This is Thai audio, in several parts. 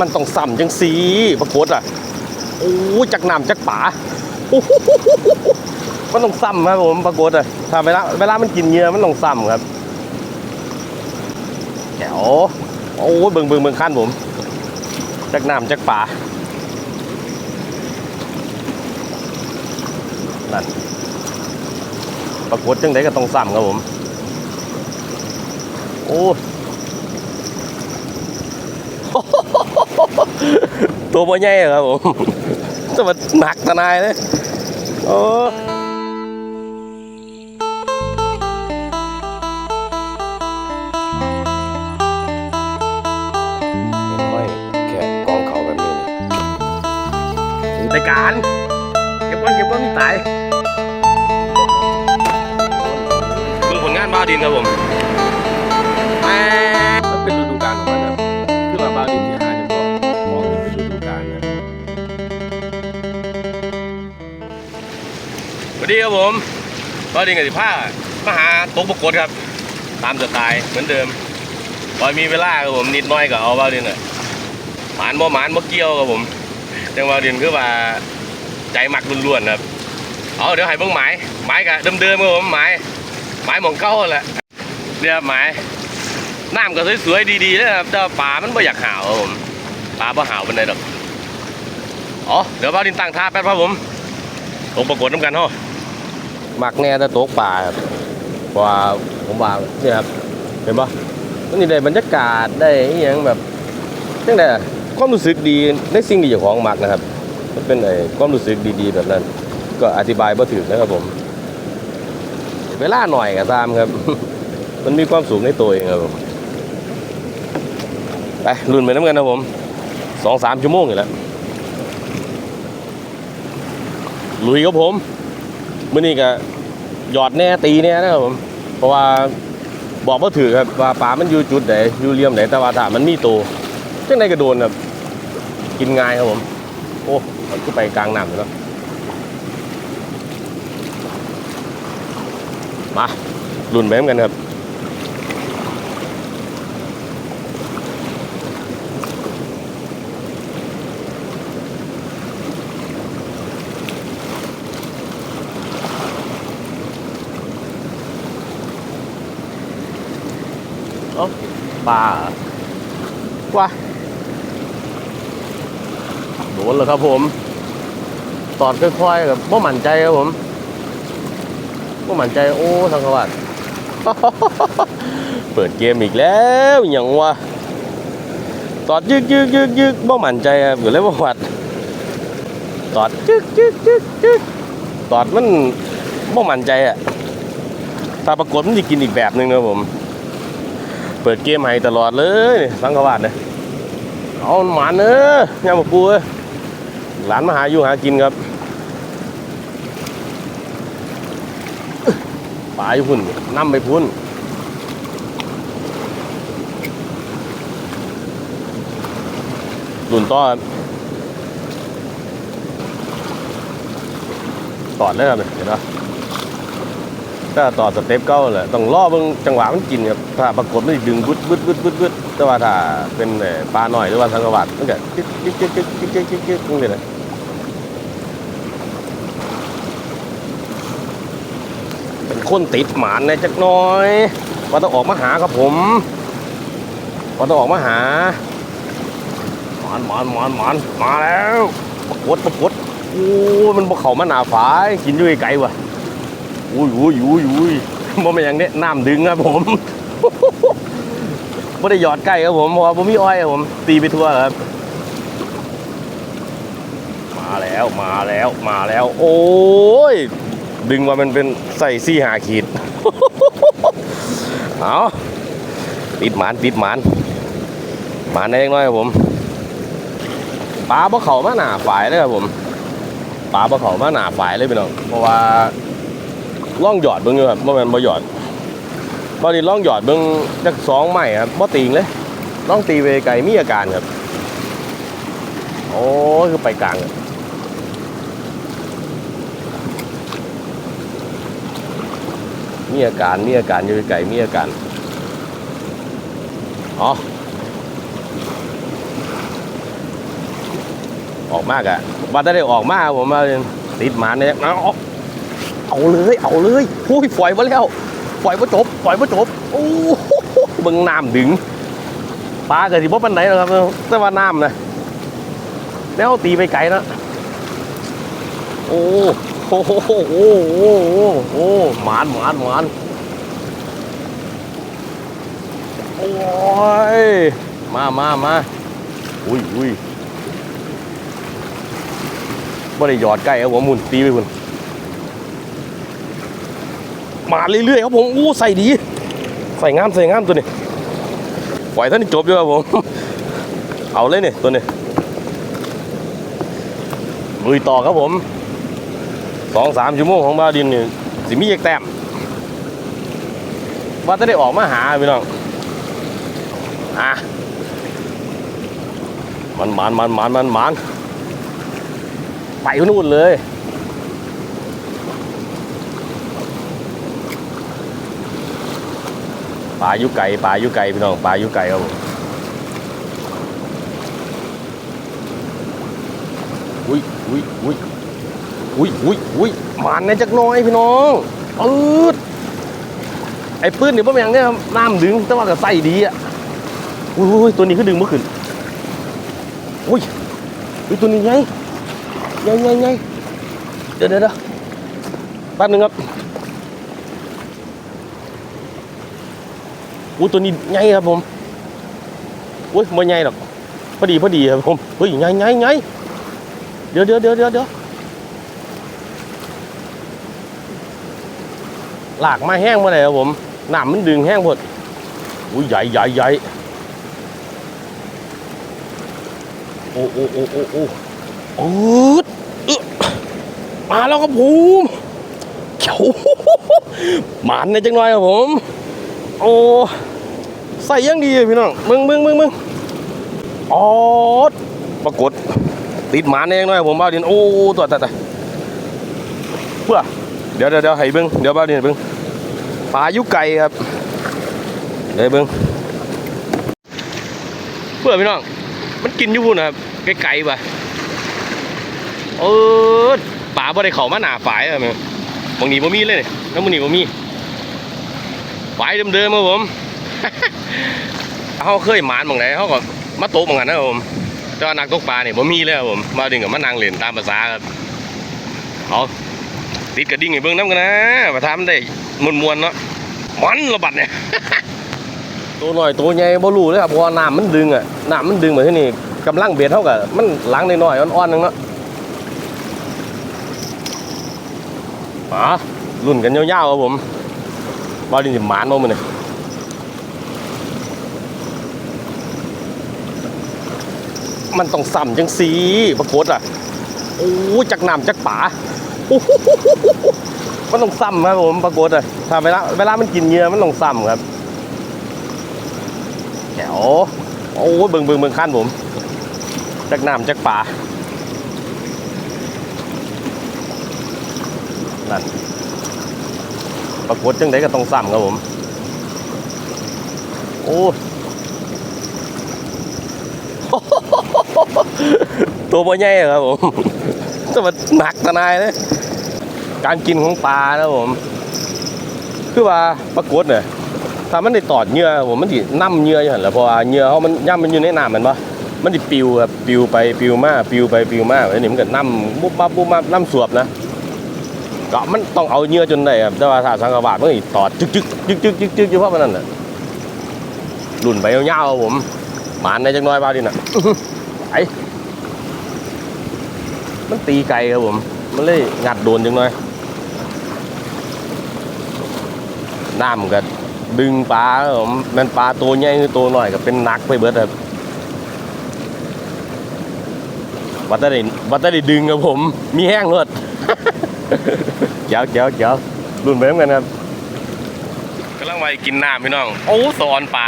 มันต้องซ้ำจังสีปรากฏอะโอ้จักน้ำจักป่าโอ้มันต้องซ้ำครับผมปรากฏอะถ้าเวลาเวลามันกินเหยื่อมันต้องซ้ำครับแจ๋วโอ้ยเบิ่งเบิ่งเบิ่งขั้นผมจักน้ำจักป่านั่นปรากฏจังไดก็ต้องซ้ำครับผม โอ้ ตัวบ่ใหย่ครับผมแต่มันหนักตทนายเลยโอ้ในการเก็บบอลเก็บเบิ้งตายเบิ้งผลงานบ้าดินครับผม ดีครับผมบ้าวดินกับสิผ้ามาหาตกปรากฏครับ ตามสไตล์เหมือนเดิมพอมีเวลาครับผมนิดน้อยก็เอาบ้าดินอะหมานบ่หมานบ่เกี่ยวครับผมจังบ้าดินคือว่าใจหมักล้วนๆครับเอาเดี๋ยวให้เบิ่งหมายหมายกับเดิมๆครับผมหมายหมายหมองเก้าแหละเนี่ยหมายน้ำก็สวยๆดีๆเลยครับแต่ว่ามันไม่อยากหาวครับผมปลาบ่หาวเป็นไรดอกอ๋อเดี๋ยวบ้าดินตั้งท่าแป๊บครับผมตกปรากฏน้ำกันเนาะ มักแน่แต่ตกปลาครับเพราะว่าผมว่าเนี่ยครับเห็นปะมันนี่ได้บรรยากาศได้อหย่างแบบจังไดอะความรู้สึกดีได้สิ่งดีจาของมักนะครับมันเป็นไอ้ความรู้สึกดีๆแบบนั้น ก็อธิบายบ่ถึงนะครับผม เวลาหน่อยก็ตามครับ มันมีความสูงในตัวเองครับผมไปรุ่นไปน้ำกันนะผมสองสามชั่วโมงอยู่แล้วลุยครับผม มื่อนี้ก็หยอดแน่ตีแน่นะครับผมเพราะว่าบอกว่าถือครับว่าปลามันอยู่จุดไหนอยู่เลี่ยมไหนแต่ว่าถ้ามันมีตัวจังไดก็โดนครับกินง่ายครับผม โอ้มันก็ไปกลางน้ำแล้วมาลุ่นไปเหมือนกันครับ เอ้า ปลาเหรอว้าโดนแล้วครับผม ตอดค่อยๆกับบ่มั่นใจครับผมบ่มั่นใจโอ้ทางขวัดเปิดเกมอีกแล้วอหย่างวะตอดยึกยึกยึกยึกบ่มั่นใจครับอยู่เลยบ่วัดตอดยึกยึกยึกยึกตอดมันบ่มั่นใจอะถ้าปรากฏมันจะกินอีกแบบหนึงนะครับผม เปิดเกมให้ตลอดเลยสังขวาดเนี่ยเอาหมาเนอะยามบปูเอ้ยหลานมาหาอยู่หากินครับปลาอยู่พุ่นนั่ไปพุ่นหลุนต่อครับตอดเลยครับเนี่ยเห็นปะ ถ้าต่อสเต็ปเก้าแหละต้องรอเบิ่งจังหวะมันกินครับถ้าปรากฏมันดึงบึดบึดบึดบึดบึดแต่ว่าถ้าเป็นปลาหน่อยหรือว่าสังกวัดมันก็จิ๊กจิ๊กจิ๊กจิ๊กจิ๊กจิ๊กจิ๊กจิ๊กนี่เลยนะเป็นคนติดหมานในจักหน้อยว่าต้องออกมาหาครับผมว่าต้องออกมาหาหมานหมานหมานหมานมาแล้วปรากฏปรากฏโอ้มันบ่เข้ามาหนาฝายกินอยู่ไกลๆว่ะ อุ้ยอุ้ยอุ้ยอุ้ยบ่เป็นอย่างนี้น้ำดึงครับผมไม่ได้หยอดใกล้ครับผมเพราะว่าผมมีอ้อยครับผมตีไปทั่วครับ มาแล้วมาแล้วมาแล้ว โอ้ย ดึงมามันเป็นใส่ซี่หาขีดเอาติดหมานติดหมานหมานได้ยังน้อยครับผมปลาบ่เข่ามาหนาฝ่ายเลยครับผมปลาบ่เข่ามาหนาฝ่ายเลยพี่น้องเพราะว่า ล่องหยอดเบิ่งอยู่ครับบ่แม่นบ่หยอดบ่นี่ล่องหยอดเบิ่งจักสองไม้ครับบ่ติงเลยล่องตีไปไกลมีอาการครับโอ้ยคือไปกลางครับมีอาการมีอาการอยู่ไกลมีอาการอ๋อออกมากอะว่าจะได้ออกมากผมมาติดหมาเนี่ยเอา เอาเลยเอาเลยโอ้ยปล่อยมาแล้วปล่อยมาจบปล่อยมาจบโอ้โหเบิ่งน้ำดึงปลาเกิดสิบ่ปันไหนหรอกครับแต่ว่าน้ำนะแล้วตีไปไกลนะโอ้โหโอ้โหโอ้โหโอ้หมานหมานหมานโอ้ยมามามาอุ้ยอุ้ยบ่ได้หยอดใกล้เอาหัวมุนตีไปคุณ มาเรื่อยๆครับผมอู้ใส่ดี ใส่งามใส่งามตัวนี้ปล่อยท่านจบอยู่ครับผม เอาเลยเนี่ยตัวนี้ลุยต่อครับผมสองสามชั่วโมงของบ้าดินนี่สิมีเอกแต้มว่าจะได้ออกมาหาพี่น้องอะมันมันมันมันมันมันไปนู่นเลย ปลายุไก่ปลายุไก่พี่น้องปลายุไก่ครับผมอุ้ยอุ้ยอุ้ยอุ้ยอุ้ยอุ้ยหมันในจักน้อยพี่น้องปืดไอ้ปืนเนี่ยพ่อแมงเนี่ยน้ำดึงแต่ว่าก็ใส่ดีอะอุ้ยอุ้ยตัวนี้ก็ดึงเมื่อคืนอุ้ยอุ้ยตัวนี้ไงไงไงไงเดี๋ยวเดี๋ยวเดี๋ยวแป๊บนึงครับ อู้ตัวนี้ไงครับผมอุ้ยไม่ไงหรอกพอดีพอดีครับผมเฮ้ยไงไงไงเดี๋ยวเดี๋ยวเดี๋ยวเดี๋ยวเดี๋ยวหลากมาแห้งมาเลยครับผมหน้ำมันดึงแห้งหมดอุ้ยใหญ่ใหญ่ใหญ่โอ้โอ้โอ้โอ้โอ้อืดมาแล้วครับผมเขียวหมานในอยจังหน่อยครับผม โอ้ ใส่ยังดีพี่น้องมึงมึงมึงมึงอ๋อปรากฏติดหมานในอยจังหน่อยผมบ้าดินโอ้ตัวแต่แต่เพื่อเดี๋ยวเดี๋ยวเดี๋ยวให้เบิ้งเดี๋ยวบ้าดินเบิ้งปลายุไก่ครับเดี๋ยวเบิ้งเพื่อพี่น้องมันกินอยู่พุ่นนะครับไกลๆป่ะเออป่าบ่ได้เข้ามาหนาฝายอะม่งบางนีบ่มีเลยนี่น้ำมันนี้บ่มีฝายเดิมๆครับผม เขาเคยหมานบางไหนเขาก็มาตกบางกันนะผมแต่ว่านักตกปลาเนี่ยบ่มีเลยครับผม มาดึงกับมานั่งเล่นตามภาษาครับเอาติดกระดิ่งให้เบิ่งน้ำกันนะประทามได้มวนๆเนาะมันระบัดเนี่ยตัวหน่อยตัวใหญ่บ่รู้เลยครับเพราะว่าน้ำมันดึงอะน้ำมันดึงมาที่นี่กำลังเบ็ดเท่ากับมันหลังน้อยๆอ่อนๆนึงเนาะป๋ารุ่นกันยาวๆครับผมบาดินสิหมานมันนี่ มันต้องซ้ำจังสีปรากฏอะโอ้จักน้ำจักป่าโอ้มันต้องซ้ำครับผมปรากฏอะถ้าเวลาเวลามันกินเหยื่อมันต้องซ้ำครับแจ๋วโอ้ยเบิ่งเบิ่งเบิ่งขั้นผมจักน้ำจักป่านั่นปรากฏจังไดก็ต้องซ้ำครับผม โอ้ ตัวบ่ใหญ่ครับผมแต่ว่าหนักตะนายเลยการกินของปลานะผม คือว่าปรากฏเนี่ยถ้ามันได้ตอดเหยื่อผมมันสิน้ำเหยื่ออยู่หั่นแหละเพราะว่าเหยื่อเขามันย่ำมันอยู่ในน้ำมันปะมันสิปิวครับปิวไปปิวมาปิวไปปิวมาแล้วนี่มันก็น้ำบุบบับบุบบับน้ำสวบนะก็มันต้องเอาเหยื่อจนได้ครับแต่ว่าถ้าสังกบาทมันดิตอดจึกจึกจึกจึกจึกจึกอยู่เพราะมันนั่นน่ะรุ่นไปยาวๆผมหมานในจังน้อยบ้าดิน่ะ มันตีไกลครับผม มันเลยงัดโดนจังน้อยน้ำก็ดึงปลาครับผมมันปลาตัวใหญ่คือตัวน้อยก็เป็นนักไปเบิดครับวัดได้วัดได้ดึงครับผม มีแห้งเลยเจ้าเจ้าเจ้ารุ่นไปเหมือนกันครับกำลังไปกินน้ำพี่น้อง โอ้สอนปลา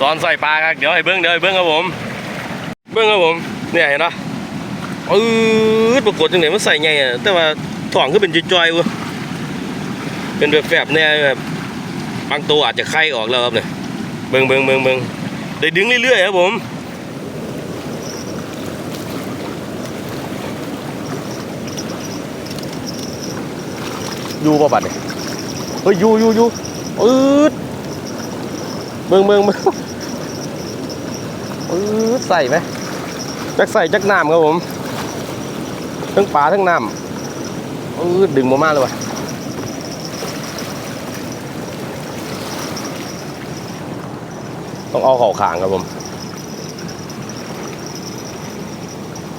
สอนใส่ปลาครับ เดี๋ยวให้เบิ้งเดี๋ยวให้เบิ้งครับผม เบื้องครับผมเนี่ยเห็นปะอืดปรากฏจังไหนมันใส่ไงอะแต่ว่าถ่องก็เป็นจอยๆวะเป็นแบบแฝงเนี่ยแบบบางตัวอาจจะไข้ออกแล้วครับเนี่ยเบิ่งเบิ่งเบิ่งเบิ่งได้ดึงเรื่อยๆครับผมยูป่ะบัดเนี่ยเฮ้ยยูยูยูอืดเบิ่งเบิ่งเบิ่งอืดใส่ไหม จักใส่จักน้ำครับผมทั้งปลาทั้งน้ำอืดดึงมามาเลยว่ะต้องเอาเข่าขางครับผม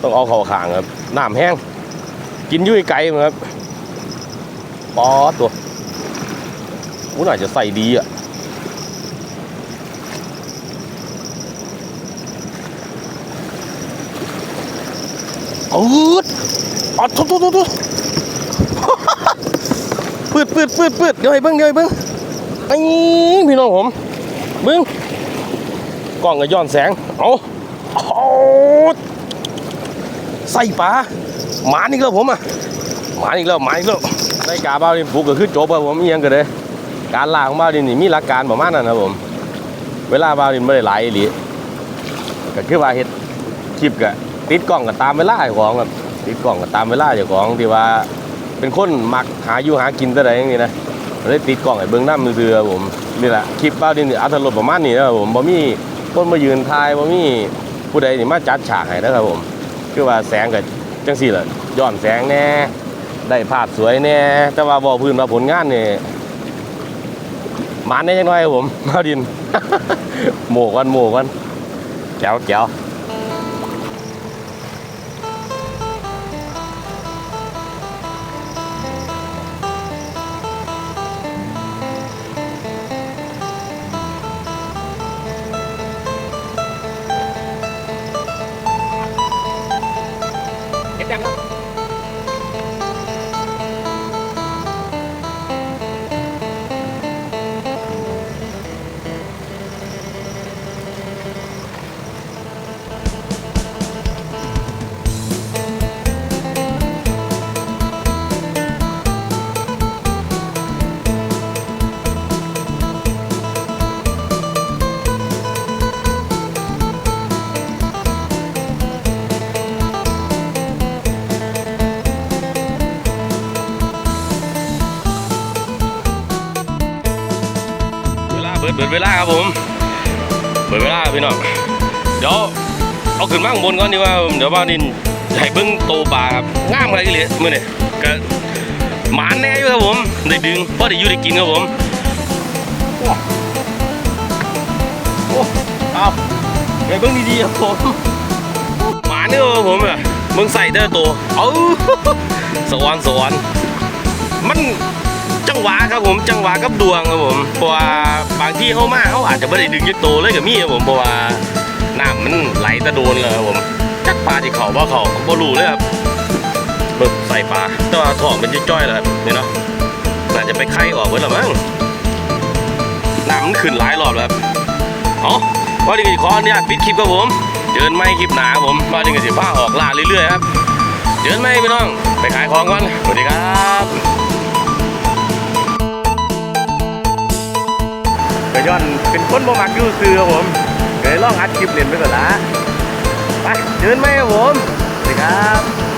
ต้องเอาเข่าขางครับน้ำแห้ง กินยุ่ยไกลเหมือนครับปอตัวอู้น่าจะใส่ดีอะ อืดอดทุบทุบทุบทุบปืดปืดปืดปืดเดี๋ยวให้เบิ้งเดี๋ยวให้เบิ้งไอ้พี่น้องผมเบิ้งกล้องก็ย้อนแสงเอาเอาใส่ปลาหมานี่แล้วผมอะหมานี่แล้วหมานี่แล้วได้กาบ้าดินปลูกก็คือจบครับผมเอียงก็เลยการล่าของบ้าดินนี่มีหลักการประมาณนั้นนะผม เวลาบ้าดินไม่ได้หลายอีหลีก็คือว่าเฮ็ดคลิปกะ ติดกล้องก็ตามเวลาเจ้ของครับติดกล้องก็ตามเวลาเจ้าของที่ว่าเป็นคนมักหาอยู่หากินแต่ใดอย่างนี้นะเลยติดกล้องไอ้เบิ้งหน้ำมือเรือผมนี่แหละคลิปบ้าดินอัตลดประมาณนี้นะครับผมบ่มีคนมายืนทายบ่มีผู้ใดนี่มาจัดฉากให้นะครับผมคือว่าแสงกับจังสี่แหละย้อนแสงแน่ได้ภาพสวยแน่แต่ว่าบอพื้นว่าผลงานนี่มันแน่จังน้อยครับผมมาดิน โหมกันโหมกันแจ๋วแจ๋ว เวลาเบิดเบิดเวลาครับผมเบิดเวลาพี่น้องเดี๋ยวเอาขึ้นมาข้างบนก่อนดีกว่าเดี๋ยวบ้านินให้เบิ้งโตปลาครับงามอะไรกันเลยมื่อนี่ก็หมานแน่อยู่ครับผมได้ดึงเพราะได้อยู่ได้กินครับผมโอ้โอ้เอาไอ้เบิ้งดีๆครับผมหมาเนี่ยครับผมอะมึงใส่เด้อตัวเอาสวรรค์สวรรค์มัน จังหวะครับผมจังหวะกับดวงครับผมเพราะว่าบางที่เขามาเขาอาจจะไม่ได้ดึงยึดโตเลยกับมีครับผมเพราะว่าน้ำมันไหลตะโดนเลยครับผมจักปลาที่เขาบ่เขาบ่รู้เลยครับเบิกใส่ปลาแต่ว่าท้องเป็นจ้อยๆเลยครับนี่เนาะน่าจะไปไข่ออกไว้แล้วมั้งน้ำมันขึ้นหลายรอบแล้วครับเอาว่าดีขออนุญาตปิดคลิปครับผมเดินไม่คลิปหนาครับผมว่าดีกับสิผ้าออกล่าเรื่อยๆครับเดินไม่พี่น้องไปขายของก่อนสวัสดีครับ ก็ย้อนเป็นคนบ่มักอยู่ซื้อครับผมเคยลองอัดคลิปเล่นไปก่อนละไปเดินไหมครับผมสวัสดีครับ